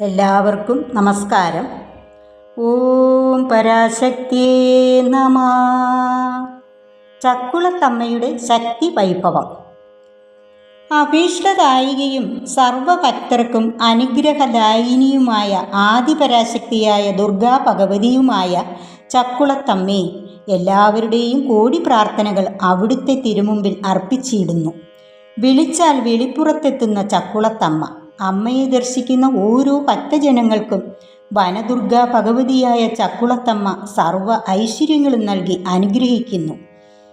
എല്ലാവർക്കും നമസ്കാരം. ഓം പരാശക്തി നമ. ചക്കുളത്തമ്മയുടെ ശക്തി വൈഭവം. അഭീഷ്ടദായികയും സർവഭക്തർക്കും അനുഗ്രഹദായിനിയുമായ ആദിപരാശക്തിയായ ദുർഗാ ഭഗവതിയുമായ ചക്കുളത്തമ്മേ എല്ലാവരുടെയും കോടി പ്രാർത്ഥനകൾ അവിടുത്തെ തിരുമുമ്പിൽ അർപ്പിച്ചിടുന്നു. വിളിച്ചാൽ വെളിപ്പുറത്തെത്തുന്ന ചക്കുളത്തമ്മ. അമ്മയെ ദർശിക്കുന്ന ഓരോ ഭക്തജനങ്ങൾക്കും വനദുർഗ ഭഗവതിയായ ചക്കുളത്തമ്മ സർവ ഐശ്വര്യങ്ങളും നൽകി അനുഗ്രഹിക്കുന്നു.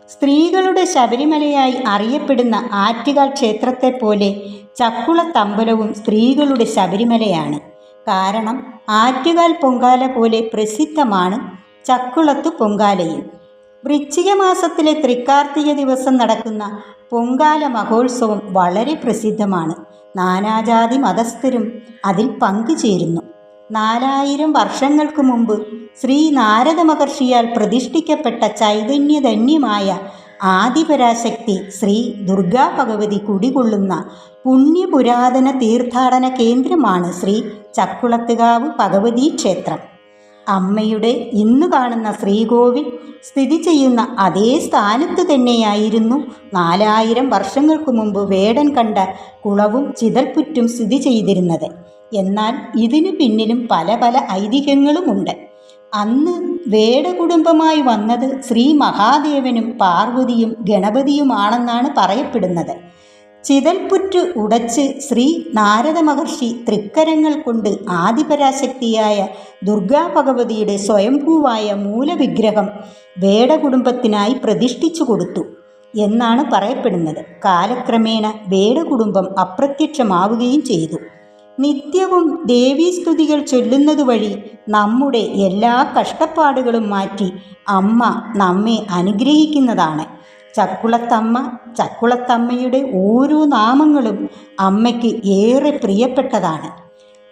സ്ത്രീകളുടെ ശബരിമലയായി അറിയപ്പെടുന്ന ആറ്റുകാൽ ക്ഷേത്രത്തെ പോലെ ചക്കുളത്തമ്പലവും സ്ത്രീകളുടെ ശബരിമലയാണ്. കാരണം ആറ്റുകാൽ പൊങ്കാല പോലെ പ്രസിദ്ധമാണ് ചക്കുളത്ത് പൊങ്കാലയും. വൃശ്ചിക മാസത്തിലെ തൃക്കാർത്തിക ദിവസം നടക്കുന്ന പൊങ്കാല മഹോത്സവം വളരെ പ്രസിദ്ധമാണ്. നാനാജാതി മതസ്ഥരും അതിൽ പങ്കുചേരുന്നു. നാലായിരം വർഷങ്ങൾക്ക് മുമ്പ് ശ്രീ നാരദ മഹർഷിയാൽ പ്രതിഷ്ഠിക്കപ്പെട്ട ചൈതന്യധന്യമായ ആദിപരാശക്തി ശ്രീ ദുർഗാ ഭഗവതി കുടികൊള്ളുന്ന പുണ്യപുരാതന തീർത്ഥാടന കേന്ദ്രമാണ് ശ്രീ ചക്കുളത്തുകാവ് ഭഗവതി ക്ഷേത്രം അമ്മയുടെ ഇന്ന് കാണുന്ന ശ്രീകോവിൽ സ്ഥിതി ചെയ്യുന്ന അതേ സ്ഥാനത്ത് തന്നെയായിരുന്നു നാലായിരം വർഷങ്ങൾക്ക് മുമ്പ് വേടൻ കണ്ട കുളവും ചിതൽപുറ്റും സ്ഥിതി ചെയ്തിരുന്നത്. എന്നാൽ ഇതിനു പിന്നിലും പല പല ഐതിഹ്യങ്ങളുമുണ്ട്. അന്ന് വേടകുടുംബമായി വന്നത് ശ്രീ മഹാദേവനും പാർവതിയും ഗണപതിയുമാണെന്നാണ് പറയപ്പെടുന്നത്. ചിതൽപുറ്റ് ഉടച്ച് ശ്രീ നാരദ മഹർഷി തൃക്കരങ്ങൾ കൊണ്ട് ആദിപരാശക്തിയായ ദുർഗാ ഭഗവതിയുടെ സ്വയംഭൂവായ മൂലവിഗ്രഹം വേടകുടുംബത്തിനായി പ്രതിഷ്ഠിച്ചു കൊടുത്തു എന്നാണ് പറയപ്പെടുന്നത്. കാലക്രമേണ വേടകുടുംബം അപ്രത്യക്ഷമാവുകയും ചെയ്തു. നിത്യവും ദേവീസ്തുതികൾ ചൊല്ലുന്നതുവഴി നമ്മുടെ എല്ലാ കഷ്ടപ്പാടുകളും മാറ്റി അമ്മ നമ്മെ അനുഗ്രഹിക്കുന്നതാണ്. ചക്കുളത്തമ്മ ചക്കുളത്തമ്മയുടെ ഓരോ നാമങ്ങളും അമ്മയ്ക്ക് ഏറെ പ്രിയപ്പെട്ടതാണ്.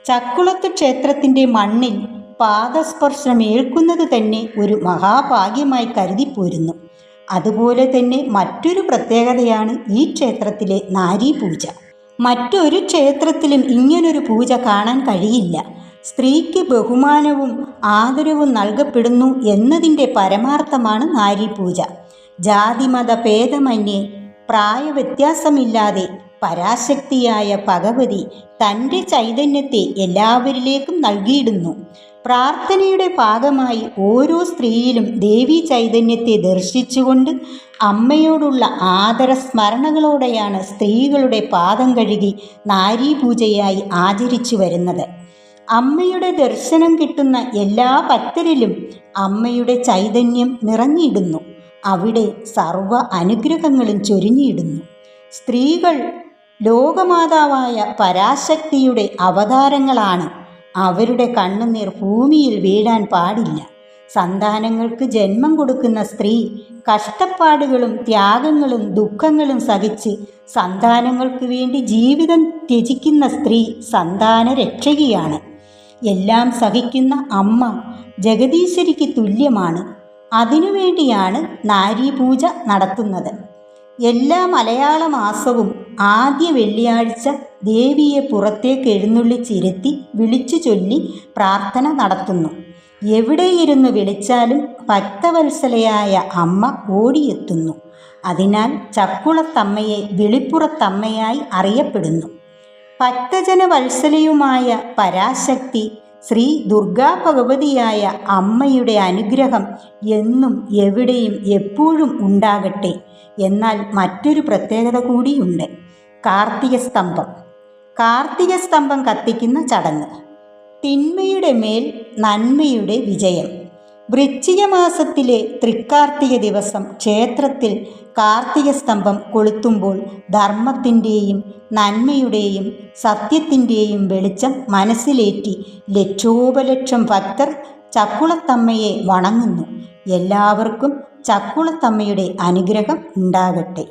ചക്കുളത്ത് ക്ഷേത്രത്തിന്റെ മണ്ണിൽ പാദസ്പർശനം ഏൽക്കുന്നത് തന്നെ ഒരു മഹാഭാഗ്യമായി കരുതിപ്പോരുന്നു. അതുപോലെ തന്നെ മറ്റൊരു പ്രത്യേകതയാണ് ഈ ക്ഷേത്രത്തിലെ നാരീപൂജ. മറ്റൊരു ക്ഷേത്രത്തിലും ഇങ്ങനൊരു പൂജ കാണാൻ കഴിയില്ല. സ്ത്രീക്ക് ബഹുമാനവും ആദരവും നൽകപ്പെടുന്നു എന്നതിന്റെ പരമാർത്ഥമാണ് നാരീപൂജ. ജാതിമത ഭേദമന്യേ പ്രായവ്യത്യാസമില്ലാതെ പരാശക്തിയായ ഭഗവതി തന്റെ ചൈതന്യത്തെ എല്ലാവരിലേക്കും നൽകിയിടുന്നു. പ്രാർത്ഥനയുടെ ഭാഗമായി ഓരോ സ്ത്രീയിലും ദേവി ചൈതന്യത്തെ ദർശിച്ചുകൊണ്ട് അമ്മയോടുള്ള ആദര സ്മരണകളോടെയാണ് സ്ത്രീകളുടെ പാദം കഴുകി നാരീപൂജയായി ആചരിച്ചു വരുന്നത്. അമ്മയുടെ ദർശനം കിട്ടുന്ന എല്ലാ ഭക്തരിലും അമ്മയുടെ ചൈതന്യം നിറഞ്ഞിടുന്നു. അവിടെ സർവ അനുഗ്രഹങ്ങളും ചൊരിഞ്ഞിടുന്നു. സ്ത്രീകൾ ലോകമാതാവായ പരാശക്തിയുടെ അവതാരങ്ങളാണ്. അവരുടെ കണ്ണുനീർ ഭൂമിയിൽ വീഴാൻ പാടില്ല. സന്താനങ്ങൾക്ക് ജന്മം കൊടുക്കുന്ന സ്ത്രീ കഷ്ടപ്പാടുകളും ത്യാഗങ്ങളും ദുഃഖങ്ങളും സഹിച്ച് സന്താനങ്ങൾക്ക് വേണ്ടി ജീവിതം ത്യജിക്കുന്ന സ്ത്രീ സന്താന രക്ഷകിയാണ് എല്ലാം സഹിക്കുന്ന അമ്മ ജഗദീശ്വരിക്ക് തുല്യമാണ്. അതിനുവേണ്ടിയാണ് നാരീപൂജ നടത്തുന്നത്. എല്ലാ മലയാള മാസവും ആദ്യ വെള്ളിയാഴ്ച ദേവിയെ പുറത്തേക്ക് എഴുന്നള്ളിച്ചിരുത്തി വിളിച്ചു ചൊല്ലി പ്രാർത്ഥന നടത്തുന്നു. എവിടെയിരുന്ന് വിളിച്ചാലും ഭക്തവത്സലയായ അമ്മ ഓടിയെത്തുന്നു. അതിനാൽ ചക്കുളത്തമ്മയെ വെളിപ്പുറത്തമ്മയായി അറിയപ്പെടുന്നു. ഭക്തജന വത്സലയുമായ പരാശക്തി ശ്രീ ദുർഗാ ഭഗവതിയായ അമ്മയുടെ അനുഗ്രഹം എന്നും എവിടെയും എപ്പോഴും ഉണ്ടാകട്ടെ. എന്നാൽ മറ്റൊരു പ്രത്യേകത കൂടിയുണ്ട്. കാർത്തിക സ്തംഭം. കാർത്തിക സ്തംഭം കത്തിക്കുന്ന ചടങ്ങ്. തിന്മയുടെ മേൽ നന്മയുടെ വിജയം. വൃശ്ചിക മാസത്തിലെ തൃക്കാർത്തിക ദിവസം ക്ഷേത്രത്തിൽ കാർത്തിക സ്തംഭം കൊളുത്തുമ്പോൾ ധർമ്മത്തിന്റെയും നന്മയുടെയും സത്യത്തിന്റെയും വെളിച്ചം മനസ്സിലേറ്റി ലക്ഷോപലക്ഷം ഭക്തർ ചക്കുളത്തമ്മയെ വണങ്ങുന്നു. എല്ലാവർക്കും ചക്കുളത്തമ്മയുടെ അനുഗ്രഹം ഉണ്ടാകട്ടെ.